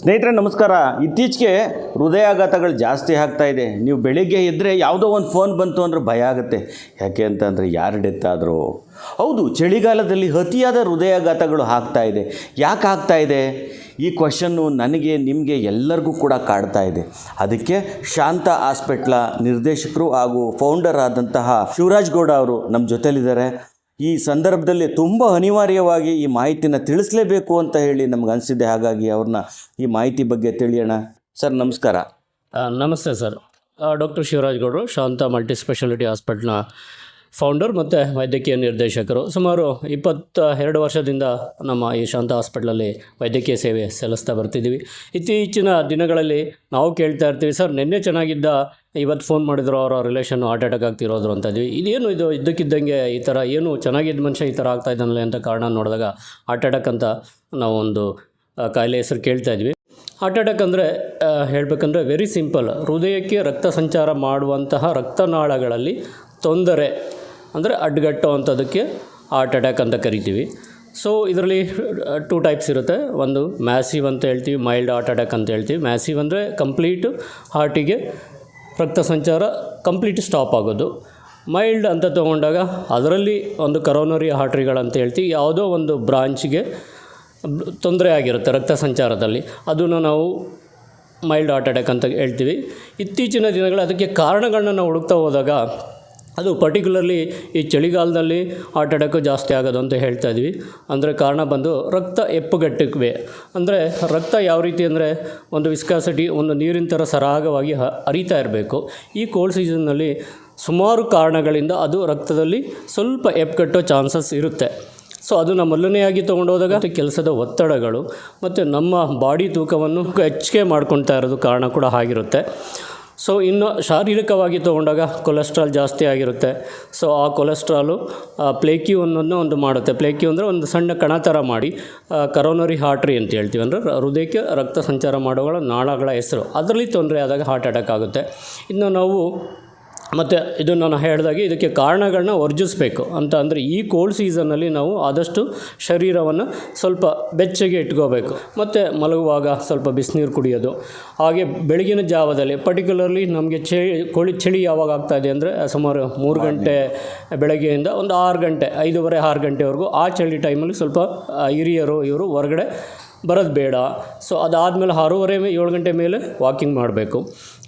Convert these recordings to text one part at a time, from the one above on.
ಸ್ನೇಹಿತರೆ, ನಮಸ್ಕಾರ. ಇತ್ತೀಚೆಗೆ ಹೃದಯಾಘಾತಗಳು ಜಾಸ್ತಿ ಆಗ್ತಾ ಇದೆ. ನೀವು ಬೆಳಿಗ್ಗೆ ಎದ್ದರೆ ಯಾವುದೋ ಒಂದು ಫೋನ್ ಬಂತು ಅಂದರೆ ಭಯ ಆಗುತ್ತೆ. ಯಾಕೆ ಅಂತಂದರೆ ಯಾರು ಡೆತ್ ಆದರೂ ಹೌದು, ಚಳಿಗಾಲದಲ್ಲಿ ಅತಿಯಾದ ಹೃದಯಾಘಾತಗಳು ಆಗ್ತಾ ಇದೆ. ಯಾಕೆ ಆಗ್ತಾ ಇದೆ? ಈ ಕ್ವಶನ್ನು ನನಗೆ, ನಿಮಗೆ ಎಲ್ಲರಿಗೂ ಕೂಡ ಕಾಡ್ತಾ ಇದೆ. ಅದಕ್ಕೆ ಶಾಂತ ಹಾಸ್ಪಿಟ್ಲ ನಿರ್ದೇಶಕರು ಹಾಗೂ ಫೌಂಡರ್ ಆದಂತಹ ಶಿವರಾಜ್ ಗೌಡ ಅವರು ನಮ್ಮ ಜೊತೆಲಿದ್ದಾರೆ. ಈ ಸಂದರ್ಭದಲ್ಲಿ ತುಂಬ ಅನಿವಾರ್ಯವಾಗಿ ಈ ಮಾಹಿತಿನ ತಿಳಿಸಲೇಬೇಕು ಅಂತ ಹೇಳಿ ನಮ್ಗೆ ಅನಿಸಿದೆ ಹಾಗಾಗಿ ಅವ್ರನ್ನ ಈ ಮಾಹಿತಿ ಬಗ್ಗೆ ತಿಳಿಯೋಣ. ಸರ್, ನಮಸ್ಕಾರ. ನಮಸ್ತೆ ಸರ್. ಡಾಕ್ಟರ್ ಶಿವರಾಜ್ ಗೌಡರು, ಶಾಂತ ಮಲ್ಟಿ ಸ್ಪೆಷಾಲಿಟಿ ಹಾಸ್ಪಿಟ್ಲ್ನ ಫೌಂಡರ್ ಮತ್ತು ವೈದ್ಯಕೀಯ ನಿರ್ದೇಶಕರು. ಸುಮಾರು ಇಪ್ಪತ್ತ ಎರಡು ವರ್ಷದಿಂದ ನಮ್ಮ ಈ ಶಾಂತ ಹಾಸ್ಪಿಟ್ಲಲ್ಲಿ ವೈದ್ಯಕೀಯ ಸೇವೆ ಸಲ್ಲಿಸ್ತಾ ಬರ್ತಿದ್ದೀವಿ. ಇತ್ತೀಚಿನ ದಿನಗಳಲ್ಲಿ ನಾವು ಕೇಳ್ತಾ ಇರ್ತೀವಿ, ಸರ್, ನಿನ್ನೆ ಚೆನ್ನಾಗಿದ್ದ, ಇವತ್ತು ಫೋನ್ ಮಾಡಿದ್ರು, ಅವರ ರಿಲೇಷನ್ ಹಾರ್ಟ್ ಅಟ್ಯಾಕ್ ಆಗ್ತಿರೋದ್ರು ಅಂತ ಇದ್ವಿ. ಇದೇನು ಇದು ಇದ್ದಕ್ಕಿದ್ದಂಗೆ ಈ ಥರ, ಏನು ಚೆನ್ನಾಗಿದ್ದ ಮನುಷ್ಯ ಈ ಥರ ಆಗ್ತಾ ಇದ್ದಾನಲ್ಲ ಅಂತ ಕಾರಣ ನೋಡಿದಾಗ ಹಾರ್ಟ್ ಅಟ್ಯಾಕ್ ಅಂತ ನಾವು ಒಂದು ಕಾಯಿಲೆ ಹೆಸರು ಕೇಳ್ತಾ ಇದ್ವಿ. ಹಾರ್ಟ್ ಅಟ್ಯಾಕ್ ಅಂದರೆ ಹೇಳಬೇಕಂದ್ರೆ ವೆರಿ ಸಿಂಪಲ್ ಹೃದಯಕ್ಕೆ ರಕ್ತ ಸಂಚಾರ ಮಾಡುವಂತಹ ರಕ್ತನಾಳಗಳಲ್ಲಿ ತೊಂದರೆ ಅಂದರೆ ಅಡ್ಗಟ್ಟೋ ಅಂಥದ್ದಕ್ಕೆ ಹಾರ್ಟ್ ಅಟ್ಯಾಕ್ ಅಂತ ಕರಿತೀವಿ. ಸೊ ಇದರಲ್ಲಿ ಟೂ ಟೈಪ್ಸ್ ಇರುತ್ತೆ. ಒಂದು ಮ್ಯಾಸಿವ್ ಅಂತ ಹೇಳ್ತೀವಿ ಮೈಲ್ಡ್ ಹಾರ್ಟ್ ಅಟ್ಯಾಕ್ ಅಂತ ಹೇಳ್ತೀವಿ. ಮ್ಯಾಸಿವ್ ಅಂದರೆ ಕಂಪ್ಲೀಟ್ ಹಾರ್ಟಿಗೆ ರಕ್ತ ಸಂಚಾರ ಕಂಪ್ಲೀಟ್ ಸ್ಟಾಪ್ ಆಗೋದು. ಮೈಲ್ಡ್ ಅಂತ ತೊಗೊಂಡಾಗ ಅದರಲ್ಲಿ ಒಂದು ಕರೋನರಿ ಹಾರ್ಟ್ರಿಗಳಂತ ಹೇಳ್ತೀವಿ ಯಾವುದೋ ಒಂದು ಬ್ರಾಂಚ್ಗೆ ತೊಂದರೆ ಆಗಿರುತ್ತೆ ರಕ್ತ ಸಂಚಾರದಲ್ಲಿ. ಅದನ್ನು ನಾವು ಮೈಲ್ಡ್ ಹಾರ್ಟ್ ಅಟ್ಯಾಕ್ ಅಂತ ಹೇಳ್ತೀವಿ. ಇತ್ತೀಚಿನ ದಿನಗಳು ಅದಕ್ಕೆ ಕಾರಣಗಳನ್ನ ನಾವು ಹುಡುಕ್ತಾ ಹೋದಾಗ ಅದು ಪರ್ಟಿಕ್ಯುಲರ್ಲಿ ಈ ಚಳಿಗಾಲದಲ್ಲಿ ಹಾರ್ಟ್ ಜಾಸ್ತಿ ಆಗೋದು ಅಂತ ಹೇಳ್ತಾ ಇದ್ವಿ. ಅಂದರೆ ಕಾರಣ ಬಂದು ರಕ್ತ ಎಪ್ಪುಗಟ್ಟಕ್ಕೆ ಅಂದರೆ ರಕ್ತ ಯಾವ ರೀತಿ ಅಂದರೆ ಒಂದು ವಿಸ್ಕಾಸಿಟಿ ಒಂದು ನೀರಿನ ಥರ ಸರಾಗವಾಗಿ ಹರಿತಾ ಇರಬೇಕು. ಈ ಕೋಲ್ಡ್ ಸೀಸನ್ನಲ್ಲಿ ಸುಮಾರು ಕಾರಣಗಳಿಂದ ಅದು ರಕ್ತದಲ್ಲಿ ಸ್ವಲ್ಪ ಎಪ್ಪುಗಟ್ಟೋ ಚಾನ್ಸಸ್ ಇರುತ್ತೆ. ಸೊ ಅದನ್ನು ಮೊದಲನೆಯಾಗಿ ತೊಗೊಂಡೋದಾಗ ಕೆಲಸದ ಒತ್ತಡಗಳು, ಮತ್ತು ನಮ್ಮ ಬಾಡಿ ತೂಕವನ್ನು ಹೆಚ್ಚಿಗೆ ಮಾಡ್ಕೊಳ್ತಾ ಇರೋದು ಕಾರಣ ಕೂಡ ಆಗಿರುತ್ತೆ. ಸೊ ಇನ್ನು ಶಾರೀರಿಕವಾಗಿ ತೊಗೊಂಡಾಗ ಕೊಲೆಸ್ಟ್ರಾಲ್ ಜಾಸ್ತಿ ಆಗಿರುತ್ತೆ. ಸೊ ಆ ಕೊಲೆಸ್ಟ್ರಾಲು ಪ್ಲೇಕ್ಯೂ ಅನ್ನೋದನ್ನ ಒಂದು ಮಾಡುತ್ತೆ. ಪ್ಲೇಕ್ಯೂ ಅಂದರೆ ಒಂದು ಸಣ್ಣ ಕಣ ಥರ ಮಾಡಿ ಕರೋನರಿ ಹಾರ್ಟ್ರಿ ಅಂತ ಹೇಳ್ತೀವಿ. ಅಂದರೆ ಹೃದಯಕ್ಕೆ ರಕ್ತ ಸಂಚಾರ ಮಾಡುವ ನಾಳಗಳ ಹೆಸರು. ಅದರಲ್ಲಿ ತೊಂದರೆ ಆದಾಗ ಹಾರ್ಟ್ ಅಟ್ಯಾಕ್ ಆಗುತ್ತೆ. ಇನ್ನು ನಾವು ಮತ್ತು ಇದು ನಾನು ಹೇಳಿದಾಗೆ ಇದಕ್ಕೆ ಕಾರಣಗಳನ್ನ ವರ್ಜಿಸಬೇಕು ಅಂತ ಅಂದರೆ ಈ ಕೋಲ್ಡ್ ಸೀಸನ್ನಲ್ಲಿ ನಾವು ಆದಷ್ಟು ಶರೀರವನ್ನು ಸ್ವಲ್ಪ ಬೆಚ್ಚಗೆ ಇಟ್ಕೋಬೇಕು. ಮತ್ತು ಮಲಗುವಾಗ ಸ್ವಲ್ಪ ಬಿಸಿನೀರು ಕುಡಿಯೋದು. ಹಾಗೆ ಬೆಳಗಿನ ಜಾವದಲ್ಲಿ ಪರ್ಟಿಕ್ಯುಲರ್ಲಿ ನಮಗೆ ಚಳಿ ಕೋಳಿ ಚಳಿ ಯಾವಾಗ ಆಗ್ತಾ ಇದೆ ಅಂದರೆ ಸುಮಾರು ಮೂರು ಗಂಟೆ ಬೆಳಗ್ಗೆಯಿಂದ ಒಂದು ಆರು ಗಂಟೆ ಐದೂವರೆ ಆರು ಗಂಟೆವರೆಗೂ ಆ ಚಳಿ ಟೈಮಲ್ಲಿ ಸ್ವಲ್ಪ ಹಿರಿಯರು ಇವರು ಹೊರಗಡೆ ಬರೋದು ಬೇಡ. ಸೊ ಅದಾದಮೇಲೆ ಆರೂವರೆ ಏಳು ಗಂಟೆ ಮೇಲೆ ವಾಕಿಂಗ್ ಮಾಡಬೇಕು.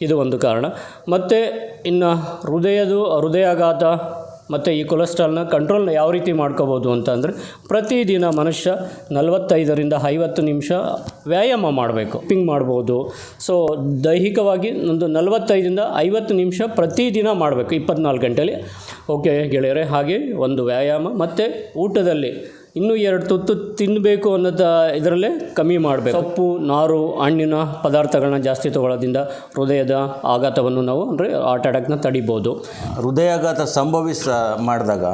ಇದು ಒಂದು ಕಾರಣ. ಮತ್ತು ಇನ್ನು ಹೃದಯದು ಹೃದಯಾಘಾತ ಮತ್ತು ಈ ಕೊಲೆಸ್ಟ್ರಾಲ್ನ ಕಂಟ್ರೋಲ್ನ ಯಾವ ರೀತಿ ಮಾಡ್ಕೋಬೋದು ಅಂತಂದರೆ ಪ್ರತಿದಿನ ಮನುಷ್ಯ ನಲವತ್ತೈದರಿಂದ ಐವತ್ತು ನಿಮಿಷ ವ್ಯಾಯಾಮ ಮಾಡಬೇಕು. ಪಿಂಗ್ ಮಾಡ್ಬೋದು. ಸೊ ದೈಹಿಕವಾಗಿ ಒಂದು ನಲವತ್ತೈದರಿಂದ ಐವತ್ತು ನಿಮಿಷ ಪ್ರತಿದಿನ ಮಾಡಬೇಕು. ಇಪ್ಪತ್ನಾಲ್ಕು ಗಂಟೆಯಲ್ಲಿ ಓಕೆ ಗೆಳೆಯರೆ, ಹಾಗೆ ಒಂದು ವ್ಯಾಯಾಮ ಮತ್ತು ಊಟದಲ್ಲಿ ಇನ್ನೂ ಎರಡು ತುತ್ತು ತಿನ್ನಬೇಕು ಅನ್ನೋದು ಇದರಲ್ಲೇ ಕಮ್ಮಿ ಮಾಡಬೇಕು. ಸೊಪ್ಪು, ನಾರು, ಹಣ್ಣಿನ ಪದಾರ್ಥಗಳನ್ನ ಜಾಸ್ತಿ ತಗೊಳ್ಳೋದ್ರಿಂದ ಹೃದಯದ ಆಘಾತವನ್ನು ನಾವು ಅಂದರೆ ಹಾರ್ಟ್ ಅಟ್ಯಾಕ್ನ ತಡಿಬೋದು. ಹೃದಯಾಘಾತ ಸಂಭವಿಸ ಮಾಡಿದಾಗ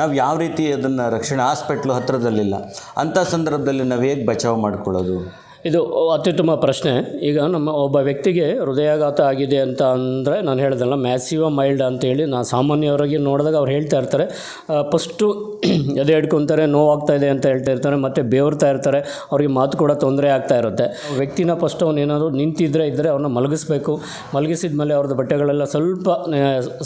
ನಾವು ಯಾವ ರೀತಿ ಅದನ್ನು ರಕ್ಷಣೆ ಹಾಸ್ಪಿಟ್ಲು ಹತ್ತಿರದಲ್ಲಿಲ್ಲ ಅಂಥ ಸಂದರ್ಭದಲ್ಲಿ ನಾವು ಹೇಗೆ ಬಚಾವ್ ಮಾಡ್ಕೊಳ್ಳೋದು? ಇದು ಅತ್ಯುತ್ತಮ ಪ್ರಶ್ನೆ. ಈಗ ನಮ್ಮ ಒಬ್ಬ ವ್ಯಕ್ತಿಗೆ ಹೃದಯಾಘಾತ ಆಗಿದೆ ಅಂತ ಅಂದರೆ ನಾನು ಹೇಳ್ದಲ್ಲ ಮ್ಯಾಸಿವ ಮೈಲ್ಡ್ ಅಂತೇಳಿ ನಾನು ಸಾಮಾನ್ಯವಾಗಿ ನೋಡಿದಾಗ ಅವ್ರು ಹೇಳ್ತಾ ಇರ್ತಾರೆ. ಫಸ್ಟು ಎದೆ ಹಿಡ್ಕೊತಾರೆ, ನೋವಾಗ್ತಾ ಇದೆ ಅಂತ ಹೇಳ್ತಾ ಇರ್ತಾರೆ, ಮತ್ತು ಬೇವರ್ತಾ ಇರ್ತಾರೆ, ಅವ್ರಿಗೆ ಮಾತು ಕೂಡ ತೊಂದರೆ ಆಗ್ತಾ ಇರುತ್ತೆ. ವ್ಯಕ್ತಿನ ಫಸ್ಟ್ ಅವ್ನು ಏನಾದರೂ ನಿಂತಿದ್ರೆ ಇದ್ದರೆ ಅವ್ರನ್ನ ಮಲಗಿಸ್ಬೇಕು. ಮಲಗಿಸಿದ ಮೇಲೆ ಅವ್ರದ್ದು ಬಟ್ಟೆಗಳೆಲ್ಲ ಸ್ವಲ್ಪ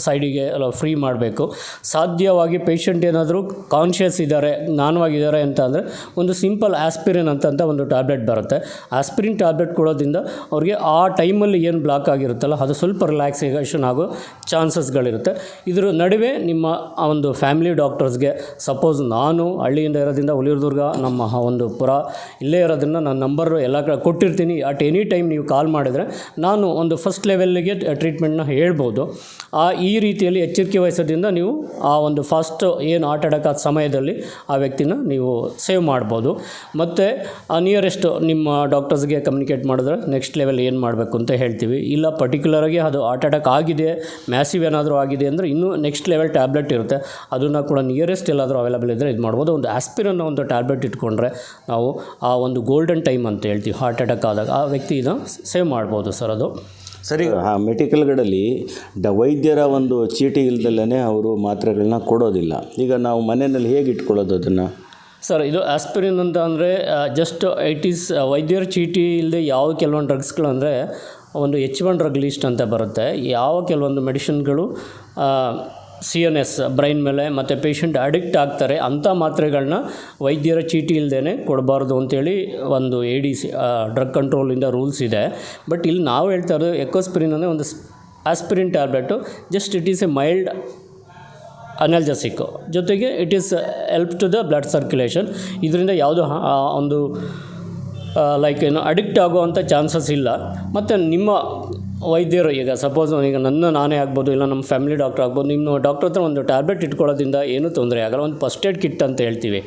ಸೈಡಿಗೆ ಅಲ್ಲ ಫ್ರೀ ಮಾಡಬೇಕು. ಸಾಧ್ಯವಾಗಿ ಪೇಷಂಟ್ ಏನಾದರೂ ಕಾನ್ಷಿಯಸ್ ಇದ್ದಾರೆ ನಾನ್ವಾಗಿದ್ದಾರೆ ಅಂತ ಅಂದರೆ ಒಂದು ಸಿಂಪಲ್ ಆಸ್ಪಿರಿನ್ ಅಂತಂತ ಒಂದು ಟ್ಯಾಬ್ಲೆಟ್ ಬರುತ್ತೆ. ಆಸ್ಪಿರಿನ್ ಟ್ಯಾಬ್ಲೆಟ್ ಕೊಡೋದ್ರಿಂದ ಅವ್ರಿಗೆ ಆ ಟೈಮಲ್ಲಿ ಏನು ಬ್ಲಾಕ್ ಆಗಿರುತ್ತಲ್ಲ, ಅದು ಸ್ವಲ್ಪ ರಿಲ್ಯಾಕ್ಸೇಷನ್ ಆಗೋ ಚಾನ್ಸಸ್ಗಳಿರುತ್ತೆ ಇದ್ರ ನಡುವೆ ನಿಮ್ಮ ಒಂದು ಫ್ಯಾಮಿಲಿ ಡಾಕ್ಟರ್ಸ್ಗೆ ಸಪೋಸ್ ನಾನು ಹಳ್ಳಿಯಿಂದ ಇರೋದ್ರಿಂದ ಹುಲಿರ್ದುರ್ಗ ನಮ್ಮ ಒಂದು ಪುರ ಇಲ್ಲೇ ಇರೋದನ್ನು ನನ್ನ ನಂಬರ್ ಎಲ್ಲ ಕಡೆ ಕೊಟ್ಟಿರ್ತೀನಿ. ಅಟ್ ಎನಿ ಟೈಮ್ ನೀವು ಕಾಲ್ ಮಾಡಿದರೆ ನಾನು ಒಂದು ಫಸ್ಟ್ ಲೆವೆಲ್ಗೆ ಟ್ರೀಟ್ಮೆಂಟ್ನ ಹೇಳ್ಬೋದು. ಆ, ಈ ರೀತಿಯಲ್ಲಿ ಎಚ್ಚರಿಕೆ ವಹಿಸೋದ್ರಿಂದ ನೀವು ಆ ಒಂದು ಫಸ್ಟ್ ಏನು ಆಟ ಆಡೋಕ್ಕಾದ ಸಮಯದಲ್ಲಿ ಆ ವ್ಯಕ್ತಿನ ನೀವು ಸೇವ್ ಮಾಡ್ಬೋದು. ಮತ್ತು ನಿಯರೆಸ್ಟ್ ನಿಮ್ಮ ಡಾಕ್ಟರ್ಸ್ಗೆ ಕಮ್ಯುನಿಕೇಟ್ ಮಾಡಿದ್ರೆ ನೆಕ್ಸ್ಟ್ ಲೆವೆಲ್ ಏನು ಮಾಡಬೇಕು ಅಂತ ಹೇಳ್ತೀವಿ. ಇಲ್ಲ ಪರ್ಟಿಕ್ಯುಲರಾಗಿ ಅದು ಹಾರ್ಟ್ ಅಟ್ಯಾಕ್ ಆಗಿದೆ ಮ್ಯಾಸಿವ್ ಏನಾದರೂ ಆಗಿದೆ ಅಂದರೆ ಇನ್ನೂ ನೆಕ್ಸ್ಟ್ ಲೆವೆಲ್ ಟ್ಯಾಬ್ಲೆಟ್ ಇರುತ್ತೆ. ಅದನ್ನು ಕೂಡ ನಿಯರೆಸ್ಟ್ ಎಲ್ಲಾದರೂ ಅವೈಲಬಲ್ ಇದ್ದರೆ ಇದು ಮಾಡ್ಬೋದು. ಒಂದು ಆಸ್ಪಿರನ್ನ ಒಂದು ಟ್ಯಾಬ್ಲೆಟ್ ಇಟ್ಕೊಂಡ್ರೆ ನಾವು ಆ ಒಂದು ಗೋಲ್ಡನ್ ಟೈಮ್ ಅಂತ ಹೇಳ್ತೀವಿ ಹಾರ್ಟ್ ಅಟ್ಯಾಕ್ ಆದಾಗ. ಆ ವ್ಯಕ್ತಿನ ಸೇವ್ ಮಾಡ್ಬೋದು ಸರ್ ಅದು. ಸರಿ. ಹಾಂ ಮೆಡಿಕಲ್ಗಳಲ್ಲಿ ಡ ವೈದ್ಯರ ಒಂದು ಚೀಟಿ ಇಲ್ದಲ್ಲೇ ಅವರು ಮಾತ್ರೆಗಳನ್ನ ಕೊಡೋದಿಲ್ಲ. ಈಗ ನಾವು ಮನೆಯಲ್ಲಿ ಹೇಗೆ ಇಟ್ಕೊಳ್ಳೋದು ಅದನ್ನು? ಸರ್, ಇದು ಆಸ್ಪಿರಿನ್ ಅಂತ ಅಂದರೆ ಜಸ್ಟ್ ಇಟ್ ಈಸ್ ವೈದ್ಯರ ಚೀಟಿ ಇಲ್ಲದೆ ಯಾವ ಕೆಲವೊಂದು ಡ್ರಗ್ಸ್ಗಳು ಅಂದರೆ, ಒಂದು ಎಚ್ ಒನ್ ಡ್ರಗ್ ಲೀಸ್ಟ್ ಅಂತ ಬರುತ್ತೆ. ಯಾವ ಕೆಲವೊಂದು ಮೆಡಿಷನ್ಗಳು ಸಿ ಎನ್ ಎಸ್ ಬ್ರೈನ್ ಮೇಲೆ ಮತ್ತು ಪೇಷಂಟ್ ಅಡಿಕ್ಟ್ ಆಗ್ತಾರೆ, ಅಂಥ ಮಾತ್ರೆಗಳನ್ನ ವೈದ್ಯರ ಚೀಟಿ ಇಲ್ಲದೇ ಕೊಡಬಾರ್ದು ಅಂತೇಳಿ ಒಂದು ಎ ಡಿ ಸಿ ಡ್ರಗ್ ಕಂಟ್ರೋಲಿಂದ ರೂಲ್ಸ್ ಇದೆ ಬಟ್ ಇಲ್ಲಿ ನಾವು ಹೇಳ್ತಾ ಇರೋದು ಎಕೋಸ್ಪಿರಿನ್ ಅಂದರೆ ಒಂದು aspirin tablet just it is a mild analgesic ಜೊತೆಗೆ it is help to the blood circulation ಇದರಿಂದ ಯಾವುದೋ ಒಂದು ಲೈಕ್ ಏನು ಅಡಿಕ್ಟ್ ಆಗುವಂಥ ಚಾನ್ಸಸ್ ಇಲ್ಲ. ಮತ್ತು ನಿಮ್ಮ ವೈದ್ಯರು ಈಗ ಸಪೋಸ್ ಈಗ ನನ್ನ ನಾನೇ ಆಗ್ಬೋದು, ಇಲ್ಲ ನಮ್ಮ ಫ್ಯಾಮಿಲಿ ಡಾಕ್ಟರ್ ಆಗ್ಬೋದು, ನಿಮ್ಮ ಡಾಕ್ಟರ್ ಹತ್ರ ಒಂದು ಟ್ಯಾಬ್ಲೆಟ್ ಇಟ್ಕೊಳ್ಳೋದ್ರಿಂದ ಏನೂ ತೊಂದರೆ ಆಗಲ್ಲ, ಒಂದು ಫಸ್ಟ್ ಏಡ್ ಕಿಟ್ ಅಂತ ಹೇಳ್ತೀವಿ.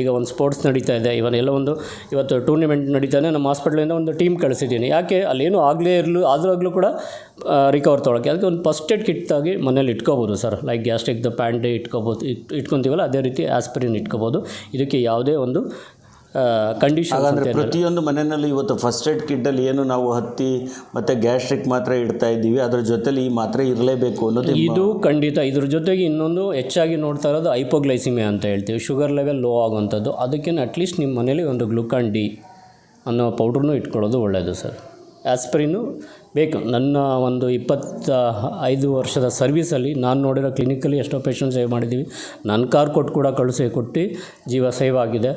ಈಗ ಒಂದು ಸ್ಪೋರ್ಟ್ಸ್ ನಡೀತಾ ಇದೆ ಇವನ್ ಎಲ್ಲ ಒಂದು ಇವತ್ತು ಟೂರ್ನಿಮೆಂಟ್ ನಡೀತಾ ಇದೆ, ನಮ್ಮ ಹಾಸ್ಪಿಟ್ಲಿಂದ ಒಂದು ಟೀಮ್ ಕಳಿಸಿದ್ದೀನಿ. ಯಾಕೆ? ಅಲ್ಲೇನೂ ಆಗಲೇ ಇರಲು, ಆದ್ರಾಗಲೂ ಕೂಡ ರಿಕವರ್ ತೊಗೊಳಕ್ಕೆ. ಅದಕ್ಕೆ ಒಂದು ಫಸ್ಟ್ ಏಡ್ ಕಿಟ್ ಆಗಿ ಮನೇಲಿ ಇಟ್ಕೋಬೋದು ಸರ್. ಲೈಕ್ ಗ್ಯಾಸ್ಟ್ರಿಕ್ದು ಪ್ಯಾಂಡೆ ಇಟ್ಕೋಬೋದು, ಇಟ್, ಇಟ್ಕೊತೀವಲ್ಲ, ಅದೇ ರೀತಿ ಆಸ್ಪಿರಿನ್ ಇಟ್ಕೋಬೋದು. ಇದಕ್ಕೆ ಯಾವುದೇ ಒಂದು ಕಂಡೀಷನ್ ಹಾಗಾದರೆ ಪ್ರತಿಯೊಂದು ಮನೆಯಲ್ಲಿ ಇವತ್ತು ಫಸ್ಟ್ ಏಡ್ ಕಿಟ್ಟಲ್ಲಿ ಏನು ನಾವು ಹತ್ತಿ ಮತ್ತು ಗ್ಯಾಸ್ಟ್ರಿಕ್ ಮಾತ್ರ ಇಡ್ತಾ ಇದ್ದೀವಿ ಅದ್ರ ಜೊತೆಲಿ ಈ ಮಾತ್ರೆ ಇರಲೇಬೇಕು ಅನ್ನೋದು ಇದು ಖಂಡಿತ ಇದ್ರ ಜೊತೆಗೆ ಇನ್ನೊಂದು ಹೆಚ್ಚಾಗಿ ನೋಡ್ತಾ ಇರೋದು ಐಪೋಗ್ಲೈಸಿಮೆ ಅಂತ ಹೇಳ್ತೀವಿ. ಶುಗರ್ ಲೆವೆಲ್ ಲೋ ಆಗುವಂಥದ್ದು. ಅದಕ್ಕೆ ಅಟ್ಲೀಸ್ಟ್ ನಿಮ್ಮ ಮನೇಲಿ ಒಂದು ಗ್ಲುಕಾನ್ ಡಿ ಅನ್ನೋ ಪೌಡ್ರನ್ನು ಇಟ್ಕೊಳ್ಳೋದು ಒಳ್ಳೆಯದು ಸರ್. ಆಸ್ಪ್ರಿನು ಬೇಕು. ನನ್ನ ಒಂದು ಇಪ್ಪತ್ತ ಐದು ವರ್ಷದ ಸರ್ವೀಸಲ್ಲಿ ನಾನು ನೋಡಿರೋ ಕ್ಲಿನಿಕಲ್ಲಿ ಎಷ್ಟೋ ಪೇಷಂಟ್ ಸೇವ್ ಮಾಡಿದ್ದೀವಿ. ನನ್ನ ಕಾರ್ ಕೊಟ್ಟು ಕೂಡ ಕಳಿಸಿ ಕೊಟ್ಟು ಜೀವ ಸೇವ್ ಆಗಿದೆ.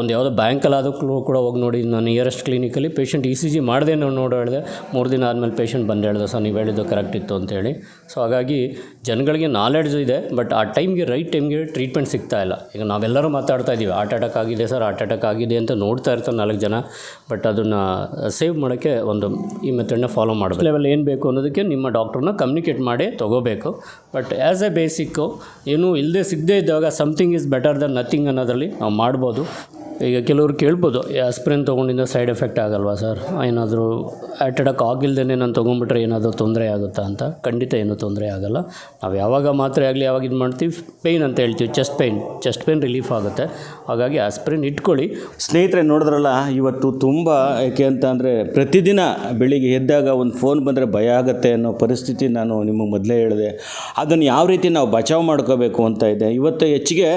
ಒಂದು ಯಾವುದೋ ಬ್ಯಾಂಕಲ್ಲಾದರೂ ಕೂಡ ಹೋಗಿ ನೋಡಿ ನಾನು ನಿಯರೆಸ್ಟ್ ಕ್ಲಿನಿಕಲ್ಲಿ ಪೇಷಂಟ್ ಇ ಸಿ ಜಿ ಮಾಡದೆ ನಾವು ನೋಡಿ ಹೇಳಿದೆ. ಮೂರು ದಿನ ಆದಮೇಲೆ ಪೇಷಂಟ್ ಬಂದು ಹೇಳಿದೆ, ಸರ್, ನೀವು ಹೇಳಿದ್ದು ಕರೆಕ್ಟ್ ಇತ್ತು ಅಂತೇಳಿ ಸೊ ಹಾಗಾಗಿ ಜನಗಳಿಗೆ ನಾಲೆಡ್ಜ್ ಇದೆ ಬಟ್ ಆ ಟೈಮ್ಗೆ ರೈಟ್ ಟೈಮ್ಗೆ ಟ್ರೀಟ್ಮೆಂಟ್ ಸಿಗ್ತಾ ಇಲ್ಲ. ಈಗ ನಾವೆಲ್ಲರೂ ಮಾತಾಡ್ತಾ ಇದ್ದೀವಿ ಹಾರ್ಟ್ ಅಟ್ಯಾಕ್ ಆಗಿದೆ, ಸರ್ ಹಾರ್ಟ್ ಅಟ್ಯಾಕ್ ಆಗಿದೆ ಅಂತ ನೋಡ್ತಾ ಇರ್ತಾರೆ ನಾಲ್ಕು ಜನ. ಬಟ್ ಅದನ್ನು ಸೇವ್ ಮಾಡೋಕ್ಕೆ ಒಂದು ಈ ಮೆಥಡ್ನ ಫಾಲೋ ಮಾಡಬೇಕು. ಲೆವೆಲ್ ಏನು ಬೇಕು ಅನ್ನೋದಕ್ಕೆ ನಿಮ್ಮ ಡಾಕ್ಟ್ರನ್ನ ಕಮ್ಯುನಿಕೇಟ್ ಮಾಡಿ ತೊಗೋಬೇಕು. ಬಟ್ ಆ್ಯಸ್ ಎ ಬೇಸಿಕ್ಕು ಏನೂ ಇಲ್ಲದೆ ಸಿಗದೇ ಇದ್ದಾಗ something is better than nothing ಅನ್ನೋದರಲ್ಲಿ ನಾವು ಮಾಡ್ಬೋದು. ಈಗ ಕೆಲವರು ಕೇಳ್ಬೋದು ಆಸ್ಪ್ರಿನ್ ತೊಗೊಂಡಿಂದ ಸೈಡ್ ಎಫೆಕ್ಟ್ ಆಗಲ್ವಾ ಸರ್? ಏನಾದರೂ ಅಟ್ಯಾಕ್ ಆಗಿಲ್ದೇ ನಾನು ತೊಗೊಂಡ್ಬಿಟ್ರೆ ಏನಾದರೂ ತೊಂದರೆ ಆಗುತ್ತಾ ಅಂತ? ಖಂಡಿತ ಏನೂ ತೊಂದರೆ ಆಗಲ್ಲ. ನಾವು ಯಾವಾಗ ಮಾತ್ರೆ ಆಗಲಿ ಯಾವಾಗ ಇದು ಮಾಡ್ತೀವಿ ಪೇಯ್ನ್ ಅಂತ ಹೇಳ್ತೀವಿ chest pain chest pain relief ಆಗುತ್ತೆ. ಹಾಗಾಗಿ ಆಸ್ಪ್ರಿನ್ ಇಟ್ಕೊಳ್ಳಿ. ಸ್ನೇಹಿತರೆ, ನೋಡಿದ್ರಲ್ಲ, ಇವತ್ತು ತುಂಬ ಯಾಕೆ ಅಂತ ಅಂದರೆ ಪ್ರತಿದಿನ ಬೆಳಿಗ್ಗೆ ಎದ್ದಾಗ ಒಂದು ಫೋನ್ ಬಂದರೆ ಭಯ ಆಗುತ್ತೆ ಅನ್ನೋ ಪರಿಸ್ಥಿತಿ ನಾನು ನಿಮಗೆ ಮೊದಲೇ ಹೇಳಿದೆ. ಅದನ್ನು ಯಾವ ರೀತಿ ನಾವು ಬಚಾವ್ ಮಾಡ್ಕೋಬೇಕು ಅಂತ ಇದೆ. ಇವತ್ತು ಹೆಚ್ಚಿಗೆ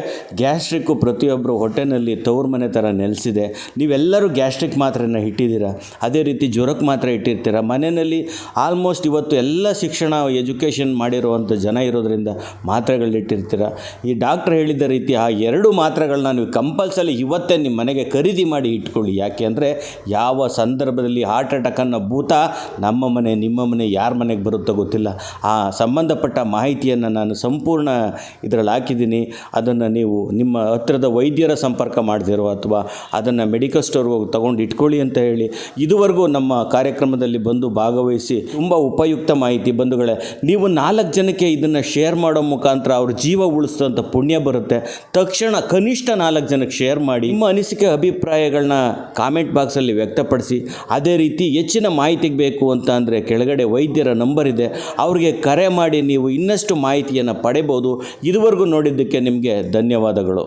ಗ್ಯಾಸ್ಟ್ರಿಕ್ಕು ಪ್ರತಿಯೊಬ್ಬರು ಹೊಟ್ಟೆನಲ್ಲಿ ತವ್ರ ಮನೆ ಥರ ನೆಲೆಸಿದೆ. ನೀವೆಲ್ಲರೂ ಗ್ಯಾಸ್ಟ್ರಿಕ್ ಮಾತ್ರೆನ ಇಟ್ಟಿದ್ದೀರ? ಅದೇ ರೀತಿ ಜ್ವರಕ್ಕೆ ಮಾತ್ರ ಇಟ್ಟಿರ್ತೀರ? ಮನೆಯಲ್ಲಿ ಆಲ್ಮೋಸ್ಟ್ ಇವತ್ತು ಎಲ್ಲ ಶಿಕ್ಷಣ ಎಜುಕೇಷನ್ ಮಾಡಿರುವಂಥ ಜನ ಇರೋದ್ರಿಂದ ಮಾತ್ರೆಗಳಿಟ್ಟಿರ್ತೀರ ಈ ಡಾಕ್ಟ್ರ್ ಹೇಳಿದ ರೀತಿ ಆ ಎರಡು ಮಾತ್ರೆಗಳನ್ನ ನೀವು ಕಂಪಲ್ಸರಿ ಇವತ್ತೇ ನಿಮ್ಮ ಮನೆಗೆ ಖರೀದಿ ಮಾಡಿ ಇಟ್ಕೊಳ್ಳಿ. ಯಾಕೆ ಅಂದರೆ ಯಾವ ಸಂದರ್ಭದಲ್ಲಿ ಹಾರ್ಟ್ ಅಟ್ಯಾಕ್ ಅನ್ನೋ ಭೂತ ನಮ್ಮ ಮನೆ, ನಿಮ್ಮ ಮನೆ, ಯಾರ ಮನೆಗೆ ಬರುತ್ತೋ ಗೊತ್ತಿಲ್ಲ. ಆ ಸಂಬಂಧಪಟ್ಟ ಮಾಹಿತಿಯನ್ನು ನಾನು ಸಂಪೂರ್ಣ ಇದರಲ್ಲಿ ಹಾಕಿದ್ದೀನಿ. ಅದನ್ನು ನೀವು ನಿಮ್ಮ ಹತ್ತಿರದ ವೈದ್ಯರ ಸಂಪರ್ಕ ಮಾಡದಿರೋ ಅಥವಾ ಅದನ್ನು ಮೆಡಿಕಲ್ ಸ್ಟೋರ್ಗೆ ಹೋಗಿ ತೊಗೊಂಡು ಇಟ್ಕೊಳ್ಳಿ ಅಂತ ಹೇಳಿ ಇದುವರೆಗೂ ನಮ್ಮ ಕಾರ್ಯಕ್ರಮದಲ್ಲಿ ಬಂದು ಭಾಗವಹಿಸಿ ತುಂಬ ಉಪಯುಕ್ತ ಮಾಹಿತಿ ಬಂಧುಗಳೇ, ನೀವು ನಾಲ್ಕು ಜನಕ್ಕೆ ಇದನ್ನು ಶೇರ್ ಮಾಡೋ ಮುಖಾಂತರ ಅವ್ರ ಜೀವ ಉಳಿಸಿದಂಥ ಪುಣ್ಯ ಬರುತ್ತೆ. ತಕ್ಷಣ ಕನಿಷ್ಠ ನಾಲ್ಕು ಜನಕ್ಕೆ ಶೇರ್ ಮಾಡಿ ನಿಮ್ಮ ಅನಿಸಿಕೆ ಅಭಿಪ್ರಾಯಗಳನ್ನ ಕಾಮೆಂಟ್ ಬಾಕ್ಸಲ್ಲಿ ವ್ಯಕ್ತಪಡಿಸಿ, ಅದೇ ರೀತಿ ಹೆಚ್ಚಿನ ಮಾಹಿತಿಗೆ ಬೇಕು ಅಂತ ಅಂದರೆ ಕೆಳಗಡೆ ವೈದ್ಯರ ನಂಬರ್ ಇದೆ, ಅವ್ರಿಗೆ ಕರೆ ಮಾಡಿ ನೀವು ಇನ್ನಷ್ಟು ಮಾಹಿತಿಯನ್ನು ಪಡೆಯಬಹುದು ಇದುವರೆಗೂ ನೋಡಿದ್ದಕ್ಕೆ ನಿಮಗೆ ಧನ್ಯವಾದಗಳು.